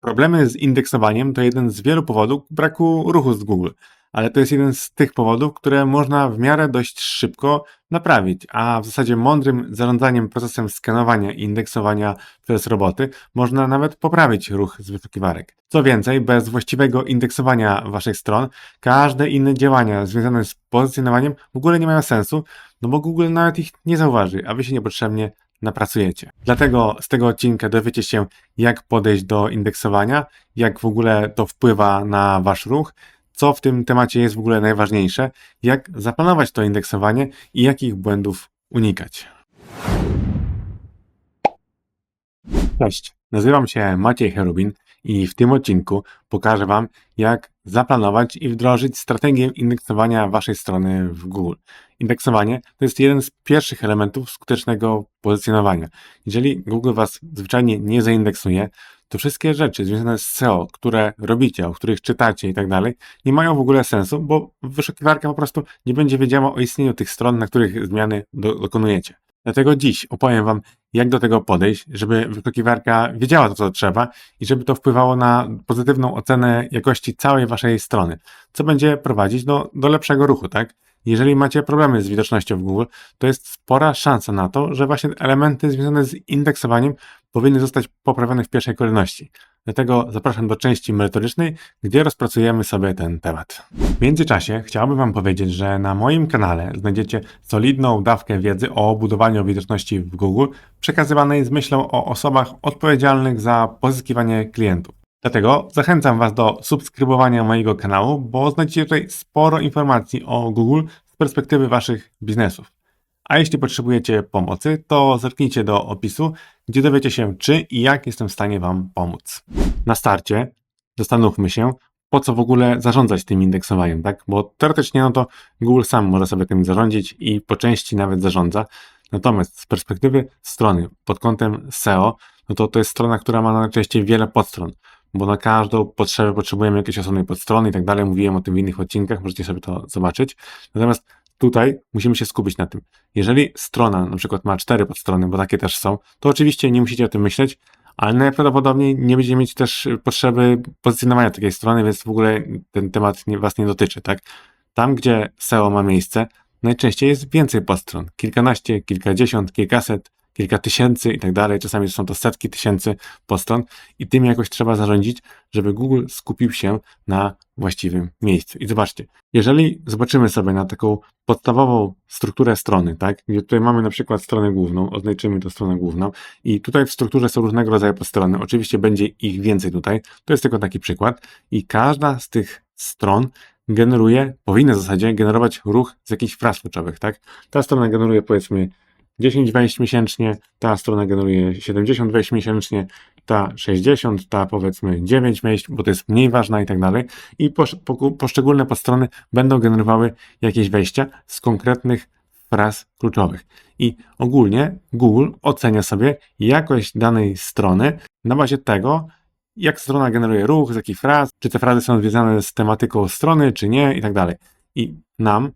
Problemy z indeksowaniem to jeden z wielu powodów braku ruchu z Google, ale to jest jeden z tych powodów, które można w miarę dość szybko naprawić, a w zasadzie mądrym zarządzaniem procesem skanowania i indeksowania przez roboty można nawet poprawić ruch z wyszukiwarek. Co więcej, bez właściwego indeksowania waszych stron, każde inne działania związane z pozycjonowaniem w ogóle nie mają sensu, no bo Google nawet ich nie zauważy, a wy się niepotrzebnie napracujecie. Dlatego z tego odcinka dowiecie się, jak podejść do indeksowania, jak w ogóle to wpływa na wasz ruch, co w tym temacie jest w ogóle najważniejsze, jak zaplanować to indeksowanie i jakich błędów unikać. Cześć, nazywam się Maciej Cherubin i w tym odcinku pokażę Wam, jak zaplanować i wdrożyć strategię indeksowania Waszej strony w Google. Indeksowanie to jest jeden z pierwszych elementów skutecznego pozycjonowania. Jeżeli Google Was zwyczajnie nie zaindeksuje, to wszystkie rzeczy związane z SEO, które robicie, o których czytacie i tak dalej, nie mają w ogóle sensu, bo wyszukiwarka po prostu nie będzie wiedziała o istnieniu tych stron, na których zmiany do, dokonujecie. Dlatego dziś opowiem Wam, jak do tego podejść, żeby wyszukiwarka wiedziała to, co trzeba i żeby to wpływało na pozytywną ocenę jakości całej Waszej strony, co będzie prowadzić do, do lepszego ruchu, tak? Jeżeli macie problemy z widocznością w Google, to jest spora szansa na to, że właśnie elementy związane z indeksowaniem powinny zostać poprawione w pierwszej kolejności. Dlatego zapraszam do części merytorycznej, gdzie rozpracujemy sobie ten temat. W międzyczasie chciałbym Wam powiedzieć, że na moim kanale znajdziecie solidną dawkę wiedzy o budowaniu widoczności w Google, przekazywanej z myślą o osobach odpowiedzialnych za pozyskiwanie klientów. Dlatego zachęcam Was do subskrybowania mojego kanału, bo znajdziecie tutaj sporo informacji o Google z perspektywy Waszych biznesów. A jeśli potrzebujecie pomocy, to zerknijcie do opisu, gdzie dowiecie się, czy i jak jestem w stanie Wam pomóc. Na starcie zastanówmy się, po co w ogóle zarządzać tym indeksowaniem, tak? Bo teoretycznie no to Google sam może sobie tym zarządzić i po części nawet zarządza. Natomiast z perspektywy strony pod kątem SEO, no to to jest strona, która ma najczęściej wiele podstron bo na każdą potrzebę potrzebujemy jakiejś osobnej podstrony i tak dalej. Mówiłem o tym w innych odcinkach, możecie sobie to zobaczyć. Natomiast tutaj musimy się skupić na tym. Jeżeli strona na przykład ma cztery podstrony, bo takie też są, to oczywiście nie musicie o tym myśleć, ale najprawdopodobniej nie będziecie mieć też potrzeby pozycjonowania takiej strony, więc w ogóle ten temat nie, Was nie dotyczy, tak? Tam, gdzie SEO ma miejsce, najczęściej jest więcej podstron. Kilkanaście, kilkadziesiąt, kilkaset, kilka tysięcy i tak dalej. Czasami są to setki tysięcy postron i tym jakoś trzeba zarządzić, żeby Google skupił się na właściwym miejscu. I zobaczcie, jeżeli zobaczymy sobie na taką podstawową strukturę strony, tak, gdzie tutaj mamy na przykład stronę główną, oznaczymy to stronę główną i tutaj w strukturze są różnego rodzaju podstrony. Oczywiście będzie ich więcej tutaj. To jest tylko taki przykład i każda z tych stron generuje, powinna w zasadzie generować ruch z jakichś fraz kluczowych, tak? Ta strona generuje powiedzmy 10 wejść miesięcznie, ta strona generuje 70 wejść miesięcznie, ta 60, ta powiedzmy 9 wejść, bo to jest mniej ważna i tak dalej. I poszczególne podstrony będą generowały jakieś wejścia z konkretnych fraz kluczowych. I ogólnie Google ocenia sobie jakość danej strony na bazie tego, jak strona generuje ruch, z jakich fraz, czy te frazy są związane z tematyką strony, czy nie, i tak dalej. I nam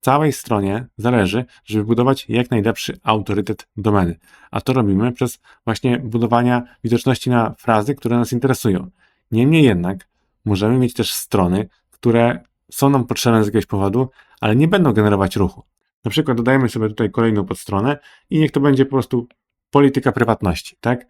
całej stronie zależy, żeby budować jak najlepszy autorytet domeny. A to robimy przez właśnie budowania widoczności na frazy, które nas interesują. Niemniej jednak możemy mieć też strony, które są nam potrzebne z jakiegoś powodu, ale nie będą generować ruchu. Na przykład dodajemy sobie tutaj kolejną podstronę i niech to będzie po prostu polityka prywatności, tak?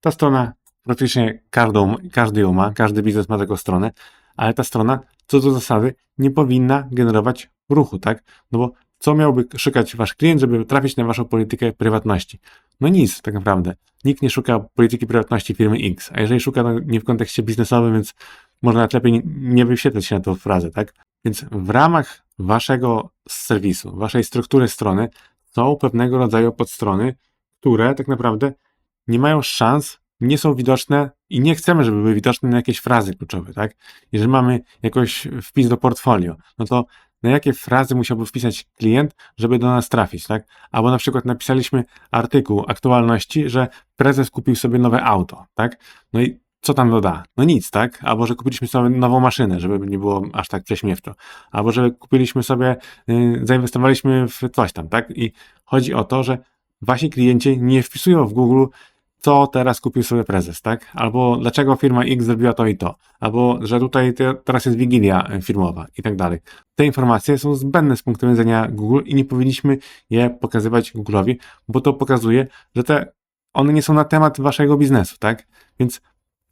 Ta strona praktycznie każdą, każdy ją ma, każdy biznes ma taką stronę, ale ta strona co do zasady nie powinna generować ruchu, tak? No bo co miałby szukać wasz klient, żeby trafić na waszą politykę prywatności? No nic, tak naprawdę. Nikt nie szuka polityki prywatności firmy X, a jeżeli szuka, no nie w kontekście biznesowym, więc może nawet lepiej nie wyświetlać się na tą frazę, tak? Więc w ramach waszego serwisu, waszej struktury strony są pewnego rodzaju podstrony, które tak naprawdę nie mają szans nie są widoczne i nie chcemy, żeby były widoczne na jakieś frazy kluczowe, tak? Jeżeli mamy jakoś wpis do portfolio, no to na jakie frazy musiałby wpisać klient, żeby do nas trafić, tak? Albo na przykład napisaliśmy artykuł aktualności, że prezes kupił sobie nowe auto, tak? No i co tam doda? No nic, tak? Albo że kupiliśmy sobie nową maszynę, żeby nie było aż tak prześmiewczo. Albo że kupiliśmy sobie, yy, zainwestowaliśmy w coś tam, tak? I chodzi o to, że wasi klienci nie wpisują w Google co teraz kupił sobie prezes, tak? Albo dlaczego firma X zrobiła to i to, albo że tutaj te, teraz jest wigilia e, firmowa i tak dalej. Te informacje są zbędne z punktu widzenia Google i nie powinniśmy je pokazywać Google'owi, bo to pokazuje, że te one nie są na temat waszego biznesu, tak? Więc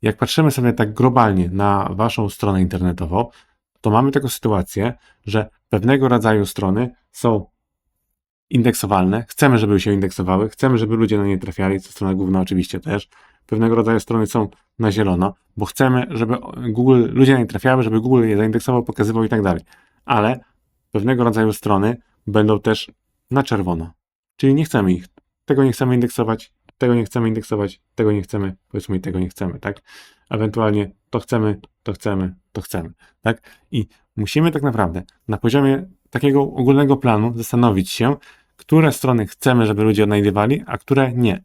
jak patrzymy sobie tak globalnie na waszą stronę internetową, to mamy taką sytuację, że pewnego rodzaju strony są indeksowalne, chcemy, żeby się indeksowały, chcemy, żeby ludzie na nie trafiali, to strona główna oczywiście też. Pewnego rodzaju strony są na zielono, bo chcemy, żeby Google, ludzie na nie trafiały, żeby Google je zaindeksował, pokazywał i tak dalej. Ale pewnego rodzaju strony będą też na czerwono. Czyli nie chcemy ich. Tego nie chcemy indeksować, tego nie chcemy indeksować, tego nie chcemy, powiedzmy tego nie chcemy, tak? Ewentualnie to chcemy, to chcemy, to chcemy, tak? I musimy tak naprawdę na poziomie takiego ogólnego planu zastanowić się, które strony chcemy, żeby ludzie odnajdywali, a które nie.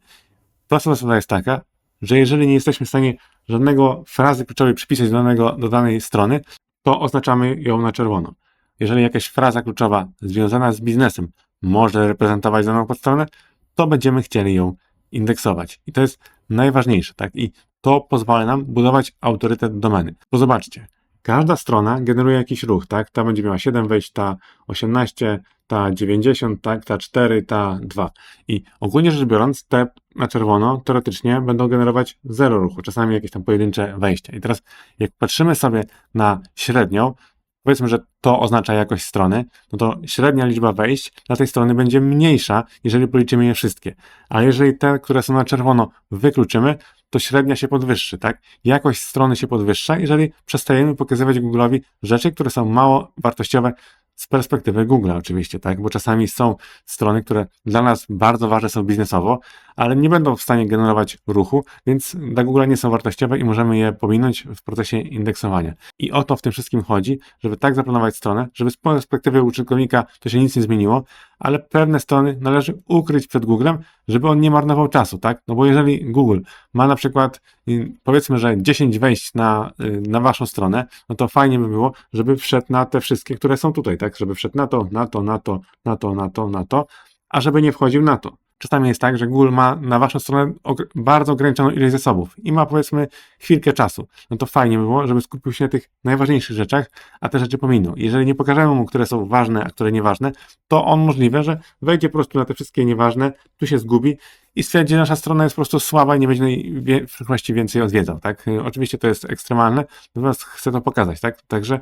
Prosta zasada jest taka, że jeżeli nie jesteśmy w stanie żadnego frazy kluczowej przypisać do, danego, do danej strony, to oznaczamy ją na czerwono. Jeżeli jakaś fraza kluczowa związana z biznesem może reprezentować daną podstronę, to będziemy chcieli ją indeksować. I to jest najważniejsze, tak? I to pozwala nam budować autorytet domeny. Bo zobaczcie, każda strona generuje jakiś ruch, tak? Ta będzie miała 7 wejść, ta 18, ta 90, tak? Ta 4, ta 2. I ogólnie rzecz biorąc, te na czerwono teoretycznie będą generować zero ruchu, czasami jakieś tam pojedyncze wejścia. I teraz, jak patrzymy sobie na średnią, powiedzmy, że to oznacza jakość strony, no to średnia liczba wejść dla tej strony będzie mniejsza, jeżeli policzymy je wszystkie. A jeżeli te, które są na czerwono, wykluczymy, to średnia się podwyższy, tak? Jakość strony się podwyższa, jeżeli przestajemy pokazywać Google'owi rzeczy, które są mało wartościowe z perspektywy Google oczywiście, tak? Bo czasami są strony, które dla nas bardzo ważne są biznesowo, ale nie będą w stanie generować ruchu, więc dla Google nie są wartościowe i możemy je pominąć w procesie indeksowania. I o to w tym wszystkim chodzi, żeby tak zaplanować stronę, żeby z perspektywy użytkownika to się nic nie zmieniło, ale pewne strony należy ukryć przed Googlem, żeby on nie marnował czasu, tak? No bo jeżeli Google ma na przykład, y, powiedzmy, że 10 wejść na, y, na waszą stronę, no to fajnie by było, żeby wszedł na te wszystkie, które są tutaj, tak? Żeby wszedł na to, na to, na to, na to, na to, na to, a żeby nie wchodził na to. Czasami jest tak, że Google ma na waszą stronę bardzo ograniczoną ilość zasobów i ma powiedzmy chwilkę czasu. No to fajnie by było, żeby skupił się na tych najważniejszych rzeczach, a te rzeczy pominął. Jeżeli nie pokażemy mu, które są ważne, a które nieważne, to on możliwe, że wejdzie po prostu na te wszystkie nieważne, tu się zgubi i stwierdzi, że nasza strona jest po prostu słaba i nie będzie w przyszłości więcej odwiedzał. Tak? Oczywiście to jest ekstremalne, natomiast chcę to pokazać. Tak? Także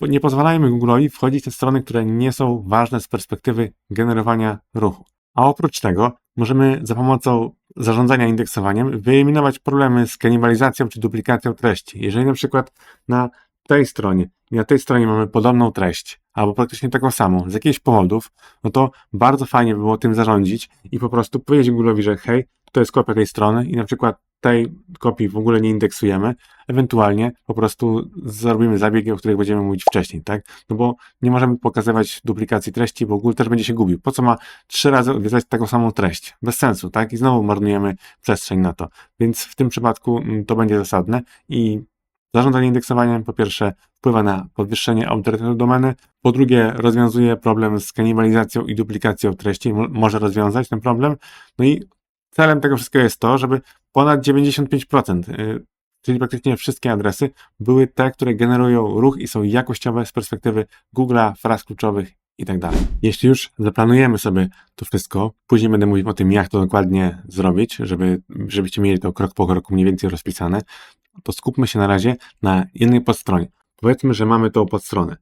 nie pozwalajmy Google'owi wchodzić te strony, które nie są ważne z perspektywy generowania ruchu. A oprócz tego możemy za pomocą zarządzania indeksowaniem wyeliminować problemy z kanibalizacją czy duplikacją treści. Jeżeli na przykład na tej stronie i na tej stronie mamy podobną treść, albo praktycznie taką samą, z jakichś powodów, no to bardzo fajnie by było tym zarządzić i po prostu powiedzieć Google'owi, że hej, to jest kopia tej strony i na przykład tej kopii w ogóle nie indeksujemy, ewentualnie po prostu zrobimy zabiegi, o których będziemy mówić wcześniej, tak? No bo nie możemy pokazywać duplikacji treści, bo Google też będzie się gubił. Po co ma trzy razy odwiedzać taką samą treść? Bez sensu, tak? I znowu marnujemy przestrzeń na to. Więc w tym przypadku mm, to będzie zasadne i Zarządzanie indeksowaniem po pierwsze wpływa na podwyższenie autorytetu domeny, po drugie rozwiązuje problem z kanibalizacją i duplikacją treści, może rozwiązać ten problem. No i celem tego wszystkiego jest to, żeby ponad 95%, y, czyli praktycznie wszystkie adresy, były te, które generują ruch i są jakościowe z perspektywy Google'a, fraz kluczowych i tak. Jeśli już zaplanujemy sobie to wszystko, później będę mówił o tym, jak to dokładnie zrobić, żeby, żebyście mieli to krok po kroku mniej więcej rozpisane, to skupmy się na razie na jednej podstronie. Powiedzmy, że mamy tą podstronę,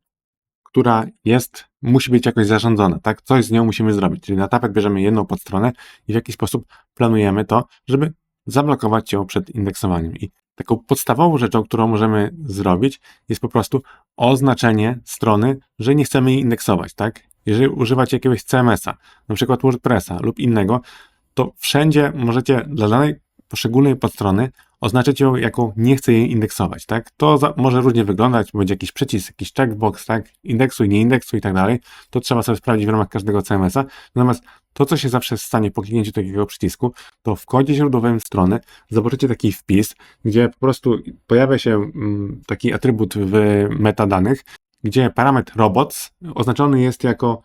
która jest, musi być jakoś zarządzona, tak? Coś z nią musimy zrobić. Czyli na tapet bierzemy jedną podstronę i w jakiś sposób planujemy to, żeby zablokować ją przed indeksowaniem. I taką podstawową rzeczą, którą możemy zrobić, jest po prostu oznaczenie strony, że nie chcemy jej indeksować, tak? Jeżeli używacie jakiegoś CMS-a, na przykład WordPressa lub innego, to wszędzie możecie dla danej poszczególnej podstrony oznaczyć ją jako nie chcę jej indeksować, tak? To za, może różnie wyglądać, będzie jakiś przycisk, jakiś checkbox, tak? Indeksuj, nie indeksuj i tak dalej. To trzeba sobie sprawdzić w ramach każdego CMS-a. Natomiast to, co się zawsze stanie po kliknięciu takiego przycisku, to w kodzie źródłowym strony zobaczycie taki wpis, gdzie po prostu pojawia się mm, taki atrybut w metadanych, gdzie parametr robots oznaczony jest jako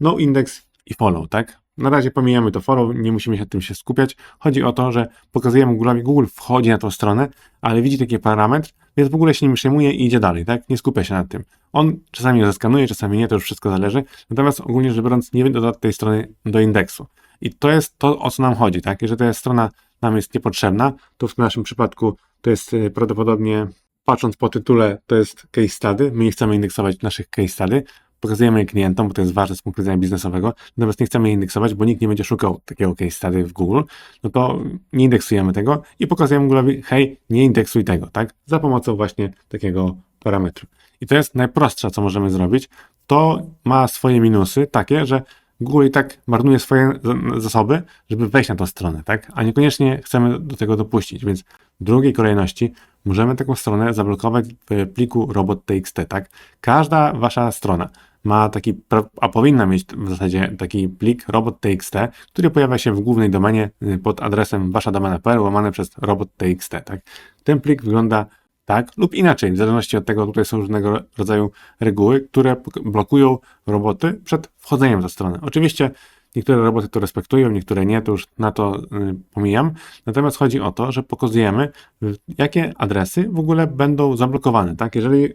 no index i follow, tak? Na razie pomijamy to follow, nie musimy się nad tym się skupiać. Chodzi o to, że pokazujemy Google'owi, Google wchodzi na tą stronę, ale widzi taki parametr, więc w ogóle się nim przejmuje i idzie dalej, tak? Nie skupia się nad tym. On czasami zaskanuje, czasami nie, to już wszystko zależy. Natomiast ogólnie rzecz biorąc, nie doda tej strony do indeksu. I to jest to, o co nam chodzi, tak? Jeżeli ta strona nam jest niepotrzebna, to w naszym przypadku to jest y, prawdopodobnie, patrząc po tytule, to jest case study. My nie chcemy indeksować naszych case study. Pokazujemy je klientom, bo to jest ważne z punktu widzenia biznesowego. Natomiast nie chcemy indeksować, bo nikt nie będzie szukał takiego case study w Google. No to nie indeksujemy tego i pokazujemy Google'owi, hej, nie indeksuj tego, tak? Za pomocą właśnie takiego parametru. I to jest najprostsze, co możemy zrobić. To ma swoje minusy, takie, że Google i tak marnuje swoje za- zasoby, żeby wejść na tę stronę, tak? A niekoniecznie chcemy do tego dopuścić, więc w drugiej kolejności możemy taką stronę zablokować w pliku robot.txt, tak? Każda wasza strona ma taki, a powinna mieć w zasadzie taki plik robot.txt, który pojawia się w głównej domenie y, pod adresem wasza domena.pl łamane przez robot.txt, tak? Ten plik wygląda tak lub inaczej, w zależności od tego, tutaj są różnego rodzaju reguły, które blokują roboty przed wchodzeniem na stronę. Oczywiście niektóre roboty to respektują, niektóre nie, to już na to y, pomijam. Natomiast chodzi o to, że pokazujemy, y, jakie adresy w ogóle będą zablokowane. Tak? Jeżeli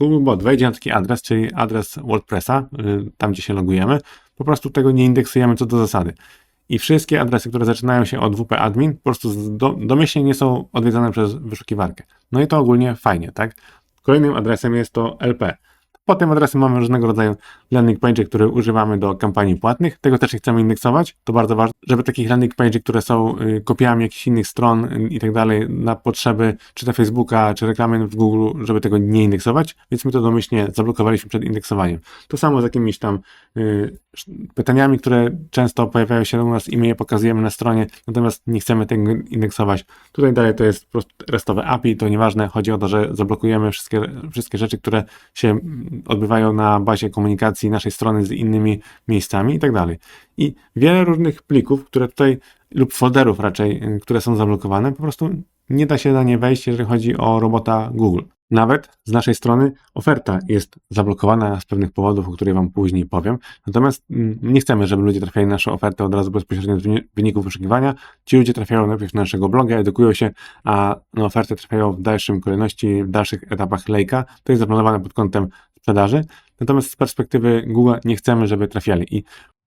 Google Bot wejdzie na taki adres, czyli adres WordPressa, y, tam gdzie się logujemy, po prostu tego nie indeksujemy co do zasady. I wszystkie adresy, które zaczynają się od WP admin, po prostu do, domyślnie nie są odwiedzane przez wyszukiwarkę. No i to ogólnie fajnie, tak? Kolejnym adresem jest to LP. Pod tym adresem mamy różnego rodzaju landing page, które używamy do kampanii płatnych. Tego też nie chcemy indeksować. To bardzo ważne, żeby takich landing page, które są y, kopiami jakichś innych stron y, i tak dalej na potrzeby czy to Facebooka, czy reklamy w Google, żeby tego nie indeksować, więc my to domyślnie zablokowaliśmy przed indeksowaniem. To samo z jakimiś tam y, pytaniami, które często pojawiają się u nas i my je pokazujemy na stronie, natomiast nie chcemy tego indeksować. Tutaj dalej to jest po prostu restowe API, to nieważne, chodzi o to, że zablokujemy wszystkie, wszystkie rzeczy, które się odbywają na bazie komunikacji naszej strony z innymi miejscami i tak dalej. I wiele różnych plików, które tutaj, lub folderów raczej, które są zablokowane, po prostu nie da się na nie wejść, jeżeli chodzi o robota Google. Nawet z naszej strony oferta jest zablokowana z pewnych powodów, o których Wam później powiem. Natomiast mm, nie chcemy, żeby ludzie trafiali na naszą ofertę od razu bezpośrednio wyni- wyników wyszukiwania. Ci ludzie trafiają najpierw na naszego bloga, edukują się, a na ofertę trafiają w dalszym kolejności, w dalszych etapach lejka. To jest zaplanowane pod kątem sprzedaży. Natomiast z perspektywy Google nie chcemy, żeby trafiali. I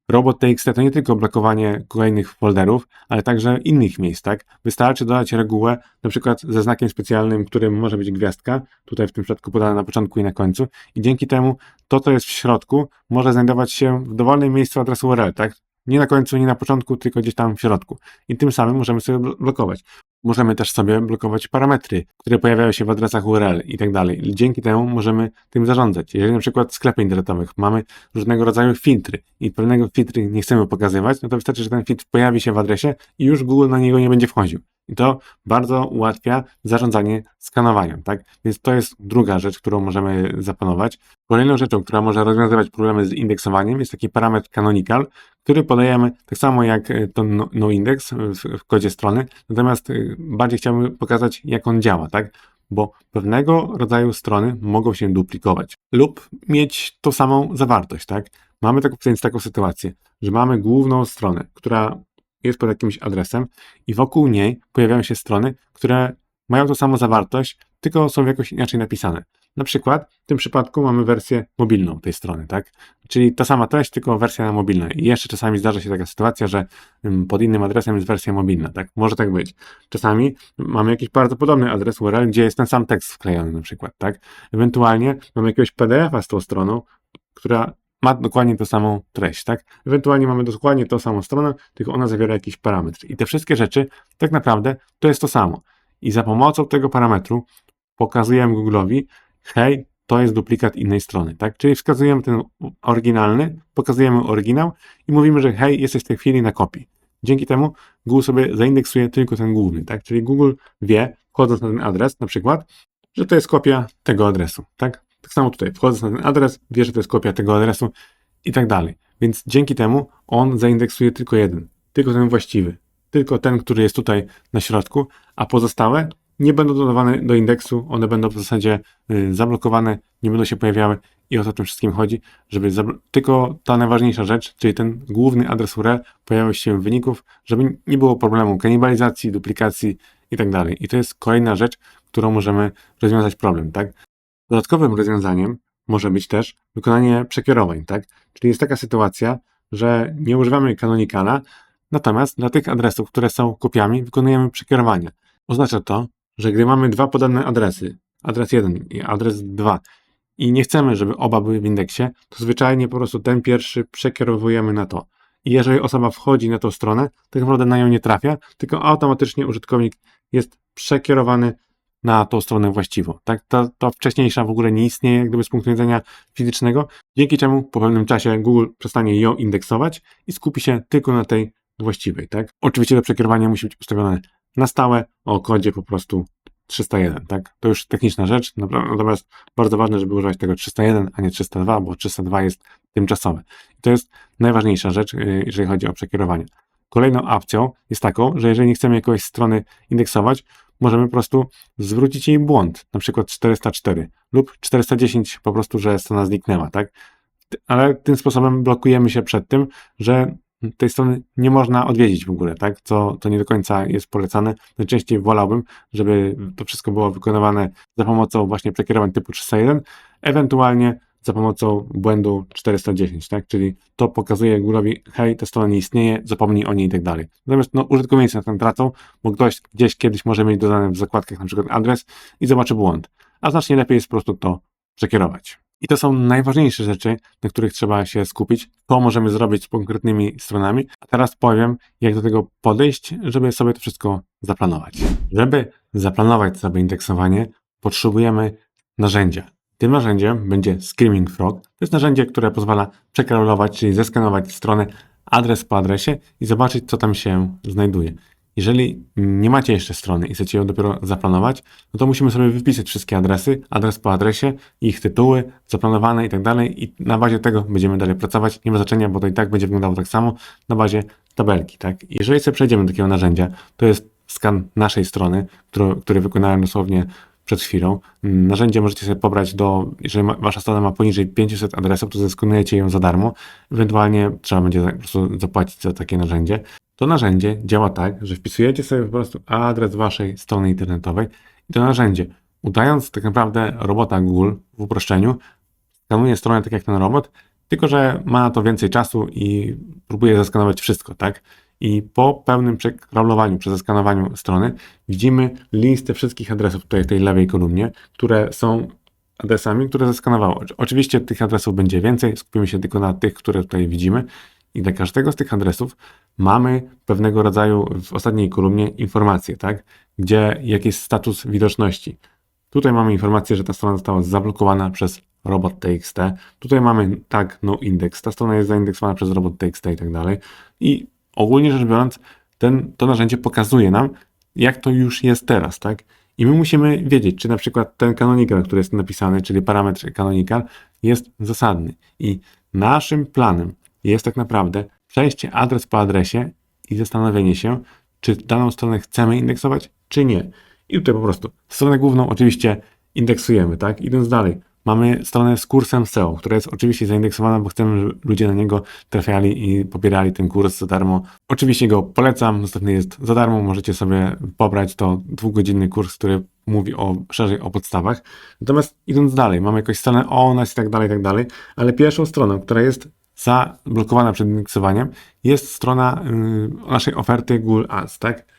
Robot.txt to nie tylko blokowanie kolejnych folderów, ale także innych miejsc, tak? Wystarczy dodać regułę, na przykład ze znakiem specjalnym, którym może być gwiazdka, tutaj w tym przypadku podana na początku i na końcu, i dzięki temu to, co jest w środku, może znajdować się w dowolnym miejscu adresu URL, tak? Nie na końcu, nie na początku, tylko gdzieś tam w środku. I tym samym możemy sobie bl- blokować. Możemy też sobie blokować parametry, które pojawiają się w adresach URL i tak dalej. Dzięki temu możemy tym zarządzać. Jeżeli na przykład w sklepach internetowych mamy różnego rodzaju filtry i pewnego filtry nie chcemy pokazywać, no to wystarczy, że ten filtr pojawi się w adresie i już Google na niego nie będzie wchodził. I to bardzo ułatwia zarządzanie skanowaniem, tak? Więc to jest druga rzecz, którą możemy zaplanować. Kolejną rzeczą, która może rozwiązywać problemy z indeksowaniem jest taki parametr canonical, który podajemy tak samo jak e, to no- noindex w, w kodzie strony, natomiast e, bardziej chciałbym pokazać, jak on działa, tak? Bo pewnego rodzaju strony mogą się duplikować lub mieć tą samą zawartość, tak? Mamy taką, więc taką sytuację, że mamy główną stronę, która jest pod jakimś adresem i wokół niej pojawiają się strony, które mają tą samą zawartość, tylko są jakoś inaczej napisane. Na przykład w tym przypadku mamy wersję mobilną tej strony, tak? Czyli ta sama treść, tylko wersja na mobilna. I jeszcze czasami zdarza się taka sytuacja, że ym, pod innym adresem jest wersja mobilna, tak? Może tak być. Czasami mamy jakiś bardzo podobny adres URL, gdzie jest ten sam tekst wklejony na przykład, tak? Ewentualnie mamy jakiegoś PDF-a z tą stroną, która ma dokładnie tą samą treść, tak? Ewentualnie mamy dokładnie tą samą stronę, tylko ona zawiera jakiś parametr. I te wszystkie rzeczy, tak naprawdę, to jest to samo. I za pomocą tego parametru pokazujemy Google'owi, hej, to jest duplikat innej strony, tak? Czyli wskazujemy ten oryginalny, pokazujemy oryginał i mówimy, że hej, jesteś w tej chwili na kopii. Dzięki temu Google sobie zaindeksuje tylko ten główny, tak? Czyli Google wie, wchodząc na ten adres na przykład, że to jest kopia tego adresu, tak? Tak samo tutaj, wchodząc na ten adres, wie, że to jest kopia tego adresu i tak dalej. Więc dzięki temu on zaindeksuje tylko jeden, tylko ten właściwy, tylko ten, który jest tutaj na środku, a pozostałe nie będą dodawane do indeksu, one będą w zasadzie y, zablokowane, nie będą się pojawiały i o to tym wszystkim chodzi, żeby tylko ta najważniejsza rzecz, czyli ten główny adres URL pojawił się w wyników, żeby nie było problemu kanibalizacji, duplikacji i tak. I to jest kolejna rzecz, którą możemy rozwiązać problem, tak? Dodatkowym rozwiązaniem może być też wykonanie przekierowań, tak? Czyli jest taka sytuacja, że nie używamy kanonikala, natomiast dla tych adresów, które są kopiami, wykonujemy przekierowania. Oznacza to, że gdy mamy dwa podane adresy, adres 1 i adres 2, i nie chcemy, żeby oba były w indeksie, to zwyczajnie po prostu ten pierwszy przekierowujemy na to. I jeżeli osoba wchodzi na tą stronę, tak naprawdę na nią nie trafia, tylko automatycznie użytkownik jest przekierowany na tą stronę właściwą. Tak? Ta, ta wcześniejsza w ogóle nie istnieje, jak gdyby z punktu widzenia fizycznego, dzięki czemu po pewnym czasie Google przestanie ją indeksować i skupi się tylko na tej właściwej. Tak? Oczywiście to przekierowanie musi być ustawione na stałe o kodzie po prostu 301, tak? To już techniczna rzecz, natomiast bardzo ważne, żeby używać tego 301, a nie 302, bo 302 jest tymczasowe. I to jest najważniejsza rzecz, yy, jeżeli chodzi o przekierowanie. Kolejną opcją jest taką, że jeżeli nie chcemy jakiejś strony indeksować, możemy po prostu zwrócić jej błąd, na przykład 404 lub 410 po prostu, że strona zniknęła, tak? Ale tym sposobem blokujemy się przed tym, że tej strony nie można odwiedzić w ogóle, tak? Co, to nie do końca jest polecane. Najczęściej wolałbym, żeby to wszystko było wykonywane za pomocą właśnie przekierowań typu 301, ewentualnie za pomocą błędu 410, tak? Czyli to pokazuje Google'owi, hej, ta strona nie istnieje, zapomnij o niej i tak dalej. Natomiast no, użytkownicy na tym tracą, bo ktoś gdzieś kiedyś może mieć dodane w zakładkach na przykład adres i zobaczy błąd. A znacznie lepiej jest po prostu to przekierować. I to są najważniejsze rzeczy, na których trzeba się skupić. To możemy zrobić z konkretnymi stronami. A teraz powiem, jak do tego podejść, żeby sobie to wszystko zaplanować. Żeby zaplanować sobie indeksowanie, potrzebujemy narzędzia. Tym narzędziem będzie Screaming Frog. To jest narzędzie, które pozwala przekraulować, czyli zeskanować stronę adres po adresie i zobaczyć, co tam się znajduje. Jeżeli nie macie jeszcze strony i chcecie ją dopiero zaplanować, no to musimy sobie wypisać wszystkie adresy, adres po adresie, ich tytuły, zaplanowane i tak dalej i na bazie tego będziemy dalej pracować. Nie ma znaczenia, bo to i tak będzie wyglądało tak samo na bazie tabelki, tak? Jeżeli sobie przejdziemy do takiego narzędzia, to jest skan naszej strony, który, który wykonałem dosłownie przed chwilą. Narzędzie możecie sobie pobrać do, jeżeli wasza strona ma poniżej 500 adresów, to zeskanujecie ją za darmo. Ewentualnie trzeba będzie po prostu zapłacić za takie narzędzie. To narzędzie działa tak, że wpisujecie sobie po prostu adres waszej strony internetowej i to narzędzie, udając tak naprawdę robota Google w uproszczeniu, skanuje stronę tak jak ten robot, tylko że ma to więcej czasu i próbuje zeskanować wszystko, tak? I po pełnym przekraulowaniu, przezeskanowaniu strony widzimy listę wszystkich adresów tutaj w tej lewej kolumnie, które są adresami, które zeskanowało. Oczy- Oczywiście tych adresów będzie więcej, skupimy się tylko na tych, które tutaj widzimy i dla każdego z tych adresów mamy pewnego rodzaju w ostatniej kolumnie informacje, tak? Gdzie jaki jest status widoczności. Tutaj mamy informację, że ta strona została zablokowana przez robot.txt. Tutaj mamy tag no index. Ta strona jest zaindeksowana przez robot.txt i tak dalej. I ogólnie rzecz biorąc, ten, to narzędzie pokazuje nam, jak to już jest teraz, tak? I my musimy wiedzieć, czy na przykład ten canonical, który jest napisany, czyli parametr canonical, jest zasadny. I naszym planem jest tak naprawdę przejście adres po adresie i zastanowienie się, czy daną stronę chcemy indeksować, czy nie. I tutaj po prostu stronę główną oczywiście indeksujemy, tak? Idąc dalej, mamy stronę z kursem SEO, która jest oczywiście zaindeksowana, bo chcemy, żeby ludzie na niego trafiali i pobierali ten kurs za darmo. Oczywiście go polecam, dostępny jest za darmo, możecie sobie pobrać to dwugodzinny kurs, który mówi o, szerzej o podstawach. Natomiast idąc dalej, mamy jakąś stronę o nas i tak dalej, i tak dalej, ale pierwszą stroną, która jest zablokowana przed indeksowaniem, jest strona y, naszej oferty Google Ads, tak?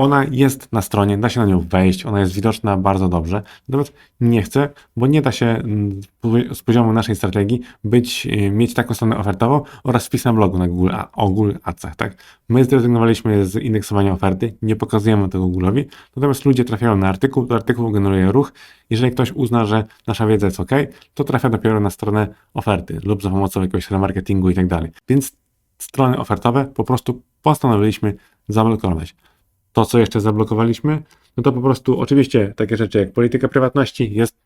Ona jest na stronie, da się na nią wejść, ona jest widoczna bardzo dobrze. Natomiast nie chcę, bo nie da się mm, z- poziomu naszej strategii być, y, mieć taką stronę ofertową oraz wpis na blogu na Google, o Google Adsach, tak? My zrezygnowaliśmy z indeksowania oferty, nie pokazujemy tego Google'owi, natomiast ludzie trafiają na artykuł, to artykuł generuje ruch. Jeżeli ktoś uzna, że nasza wiedza jest ok, to trafia dopiero na stronę oferty lub za pomocą jakiegoś remarketingu i tak dalej. Więc strony ofertowe po prostu postanowiliśmy zablokować. To, co jeszcze zablokowaliśmy, no to po prostu oczywiście takie rzeczy jak polityka prywatności jest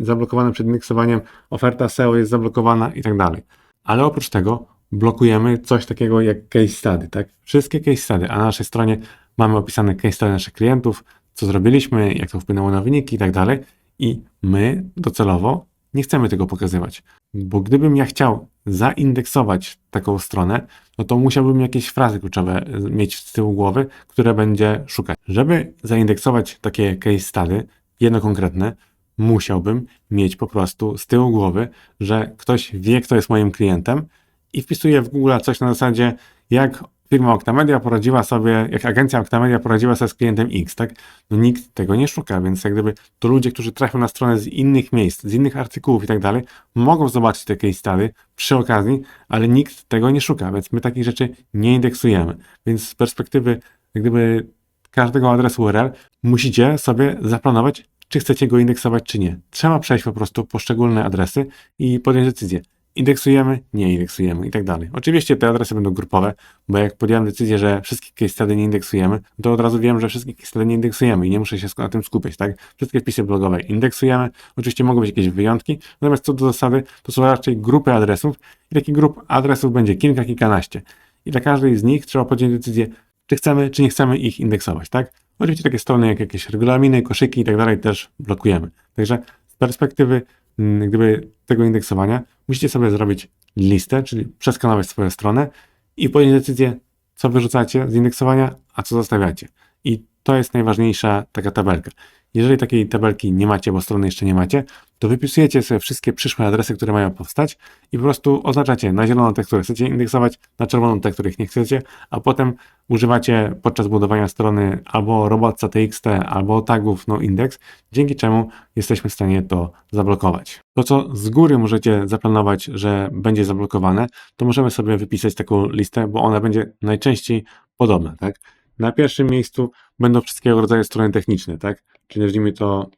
zablokowana przed indeksowaniem, oferta SEO jest zablokowana i tak dalej. Ale oprócz tego blokujemy coś takiego jak case study, tak? Wszystkie case study, a na naszej stronie mamy opisane case study naszych klientów, co zrobiliśmy, jak to wpłynęło na wyniki i tak dalej. I my docelowo nie chcemy tego pokazywać. Bo gdybym ja chciał zaindeksować taką stronę, no to musiałbym jakieś frazy kluczowe y, mieć z tyłu głowy, które będzie szukać. Żeby zaindeksować takie case study, jedno konkretne, musiałbym mieć po prostu z tyłu głowy, że ktoś wie, kto jest moim klientem i wpisuje w Google coś na zasadzie, jak firma Octamedia poradziła sobie, jak agencja Octamedia poradziła sobie z klientem X, tak? No nikt tego nie szuka, więc jak gdyby to ludzie, którzy trafią na stronę z innych miejsc, z innych artykułów i tak dalej, mogą zobaczyć te case study przy okazji, ale nikt tego nie szuka, więc my takich rzeczy nie indeksujemy. Więc z perspektywy jak gdyby każdego adresu URL musicie sobie zaplanować, czy chcecie go indeksować, czy nie. Trzeba przejść po prostu poszczególne adresy i podjąć decyzję. Indeksujemy, nie indeksujemy i tak dalej. Oczywiście te adresy będą grupowe, bo jak podjąłem decyzję, że wszystkich case nie indeksujemy, to od razu wiem, że wszystkich case nie indeksujemy i nie muszę się na tym skupiać, tak? Wszystkie wpisy blogowe indeksujemy. Oczywiście mogą być jakieś wyjątki, natomiast co do zasady, to są raczej grupy adresów i takich grup adresów będzie kilka, kilkanaście. I dla każdej z nich trzeba podjąć decyzję, czy chcemy, czy nie chcemy ich indeksować, tak? Oczywiście takie strony jak jakieś regulaminy, koszyki i tak dalej też blokujemy. Także z perspektywy gdyby tego indeksowania, musicie sobie zrobić listę, czyli przeskanować swoją stronę i podjąć decyzję, co wyrzucacie z indeksowania, a co zostawiacie. I to jest najważniejsza taka tabelka. Jeżeli takiej tabelki nie macie, bo strony jeszcze nie macie, to wypisujecie sobie wszystkie przyszłe adresy, które mają powstać i po prostu oznaczacie na zielono te, które chcecie indeksować, na czerwono te, których nie chcecie, a potem używacie podczas budowania strony albo robotca TXT, albo tagów noindex, dzięki czemu jesteśmy w stanie to zablokować. To, co z góry możecie zaplanować, że będzie zablokowane, to możemy sobie wypisać taką listę, bo ona będzie najczęściej podobna, tak? Na pierwszym miejscu będą wszystkiego rodzaju strony techniczne, tak? Czyli nazwijmy to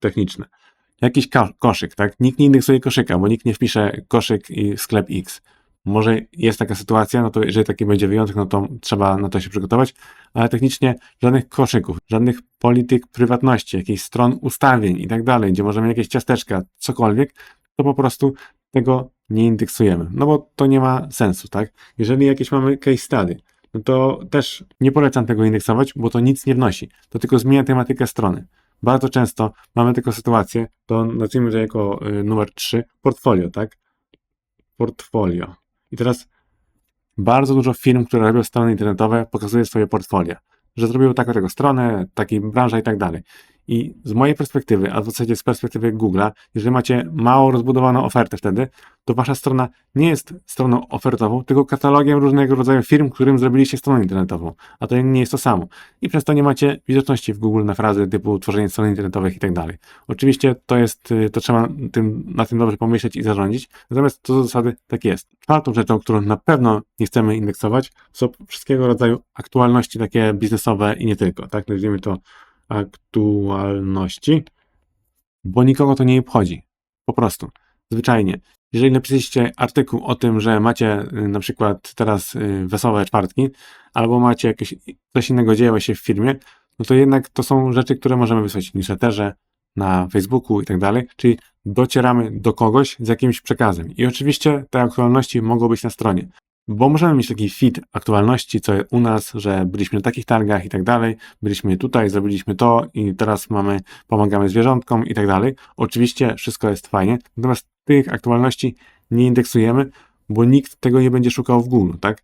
techniczne. Jakiś ko- koszyk, tak? Nikt nie indeksuje koszyka, bo nikt nie wpisze koszyk i sklep X. Może jest taka sytuacja, no to jeżeli taki będzie wyjątek, no to trzeba na to się przygotować, ale technicznie żadnych koszyków, żadnych polityk prywatności, jakichś stron ustawień i tak dalej, gdzie możemy jakieś ciasteczka, cokolwiek, to po prostu tego nie indeksujemy, no bo to nie ma sensu, tak? Jeżeli jakieś mamy case study, no to też nie polecam tego indeksować, bo to nic nie wnosi. To tylko zmienia tematykę strony. Bardzo często mamy taką sytuację, to nazwijmy to jako y, numer 3, portfolio, tak? Portfolio. I teraz bardzo dużo firm, które robią strony internetowe, pokazuje swoje portfolio. Że zrobiły taką tego stronę, takiej branża i tak dalej. I z mojej perspektywy, a w zasadzie z perspektywy Google'a, jeżeli macie mało rozbudowaną ofertę wtedy, to wasza strona nie jest stroną ofertową, tylko katalogiem różnego rodzaju firm, którym zrobiliście stronę internetową. A to nie jest to samo. I przez to nie macie widoczności w Google na frazy typu tworzenie stron internetowych i tak dalej. Oczywiście to jest, y, to trzeba tym, na tym dobrze pomyśleć i zarządzić, natomiast to z zasady tak jest. Czwartą rzeczą, którą na pewno nie chcemy indeksować, są wszystkiego rodzaju aktualności takie biznesowe i nie tylko, tak? Nazwijmy to aktualności, bo nikogo to nie obchodzi. Po prostu. Zwyczajnie. Jeżeli napisaliście artykuł o tym, że macie y, na przykład teraz y, wesołe czwartki, albo macie jakieś coś innego dzieje się w firmie, no to jednak to są rzeczy, które możemy wysłać w newsletterze, na Facebooku i tak dalej, czyli docieramy do kogoś z jakimś przekazem. I oczywiście te aktualności mogą być na stronie bo możemy mieć taki feed aktualności, co u nas, że byliśmy na takich targach i tak dalej, byliśmy tutaj, zrobiliśmy to i teraz mamy, pomagamy zwierzątkom i tak dalej. Oczywiście wszystko jest fajnie, natomiast tych aktualności nie indeksujemy, bo nikt tego nie będzie szukał w Google, tak?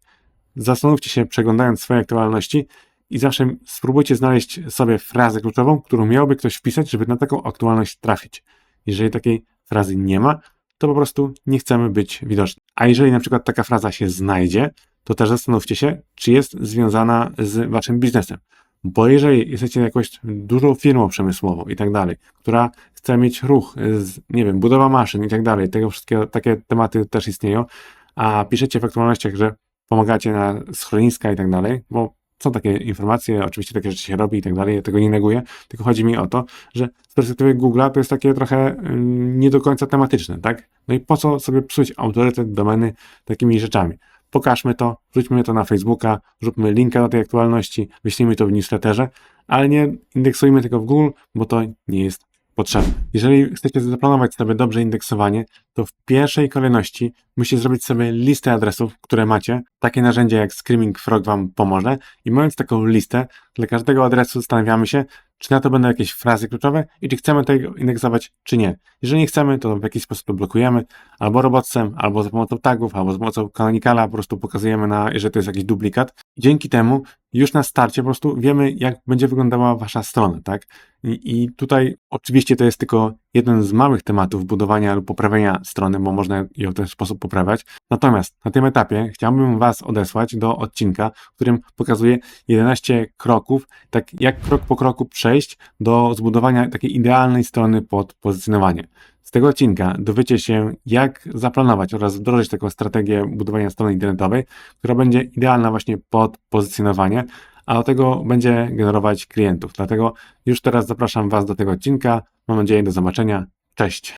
Zastanówcie się, przeglądając swoje aktualności i zawsze spróbujcie znaleźć sobie frazę kluczową, którą miałby ktoś wpisać, żeby na taką aktualność trafić. Jeżeli takiej frazy nie ma, to po prostu nie chcemy być widoczni. A jeżeli na przykład taka fraza się znajdzie, to też zastanówcie się, czy jest związana z waszym biznesem. Bo jeżeli jesteście jakąś dużą firmą przemysłową i tak dalej, która chce mieć ruch, z, nie wiem, budowa maszyn i tak dalej, tego wszystkiego, takie tematy też istnieją, a piszecie w aktualnościach, że pomagacie na schroniska i tak dalej, bo są takie informacje, oczywiście takie rzeczy się robi i tak dalej, ja tego nie neguję, tylko chodzi mi o to, że z perspektywy Google'a to jest takie trochę nie do końca tematyczne, tak? No i po co sobie psuć autorytet domeny takimi rzeczami? Pokażmy to, wrzućmy to na Facebooka, zróbmy linka do tej aktualności, wyślijmy to w newsletterze, ale nie indeksujmy tego w Google, bo to nie jest potrzebne. Jeżeli chcecie zaplanować sobie dobrze indeksowanie, to w pierwszej kolejności musicie zrobić sobie listę adresów, które macie. Takie narzędzie jak Screaming Frog Wam pomoże. I mając taką listę, dla każdego adresu zastanawiamy się, czy na to będą jakieś frazy kluczowe i czy chcemy tego indeksować, czy nie. Jeżeli nie chcemy, to w jakiś sposób to blokujemy, albo robotsem, albo za pomocą tagów, albo za pomocą kanonikala po prostu pokazujemy na, jeżeli to jest jakiś duplikat. Dzięki temu już na starcie po prostu wiemy, jak będzie wyglądała wasza strona, tak? I, I tutaj oczywiście to jest tylko jeden z małych tematów budowania lub poprawienia strony, bo można ją w ten sposób poprawiać. Natomiast na tym etapie chciałbym Was odesłać do odcinka, w którym pokazuję 11 kroków, tak jak krok po kroku przejść do zbudowania takiej idealnej strony pod pozycjonowanie. Z tego odcinka dowiecie się, jak zaplanować oraz wdrożyć taką strategię budowania strony internetowej, która będzie idealna właśnie pod pozycjonowanie, a do tego będzie generować klientów. Dlatego już teraz zapraszam Was do tego odcinka. Mam nadzieję do zobaczenia. Cześć!